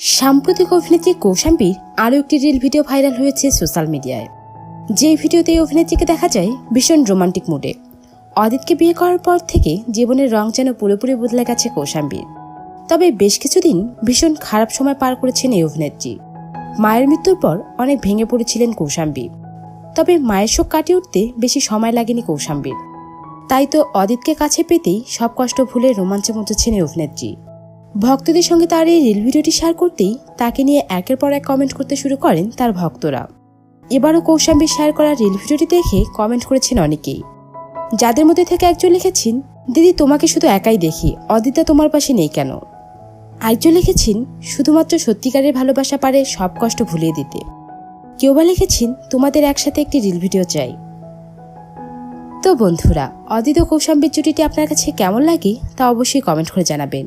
সাম্প্রতিক অভিনেত্রী কৌশাম্বীর আরও একটি রিল ভিডিও ভাইরাল হয়েছে সোশ্যাল মিডিয়ায়। যে ভিডিওতে অভিনেত্রীকে দেখা যায়, ভীষণ রোমান্টিক মুডে। অদিতকে বিয়ে করার পর থেকে জীবনের রং যেন পুরোপুরি বদলে গেছে কৌশাম্বীর। তবে বেশ কিছুদিন ভীষণ খারাপ সময় পার করেছেন এই অভিনেত্রী। মায়ের মৃত্যুর পর অনেক ভেঙে পড়েছিলেন কৌশাম্বী। তবে মায়ের শোক কাটিয়ে উঠতে বেশি সময় লাগেনি কৌশাম্বীর। তাই তো অদিতকে কাছে পেতেই সব কষ্ট ভুলে রোমাঞ্চে মতেছেন এই অভিনেত্রী। ভক্তদের সঙ্গে তার এই রিল ভিডিওটি শেয়ার করতেই তাকে নিয়ে একের পর এক কমেন্ট করতে শুরু করেন তার ভক্তরা। এবারও কৌশাম্বী শেয়ার করা রিল ভিডিওটি দেখে কমেন্ট করেছেন অনেকেই। যাদের মধ্যে থেকে একজন লিখেছেন, দিদি, তোমাকে শুধু একাই দেখি, অদিতা তোমার পাশে নেই কেন? আরেকজন লিখেছেন, শুধুমাত্র সত্যিকারের ভালোবাসা পারে সব কষ্ট ভুলিয়ে দিতে। কেউ বা লিখেছেন, তোমাদের একসাথে একটি রিল ভিডিও চাই। তো বন্ধুরা, অদিত কৌশাম্বীর জুটিটি আপনার কাছে কেমন লাগে তা অবশ্যই কমেন্ট করে জানাবেন।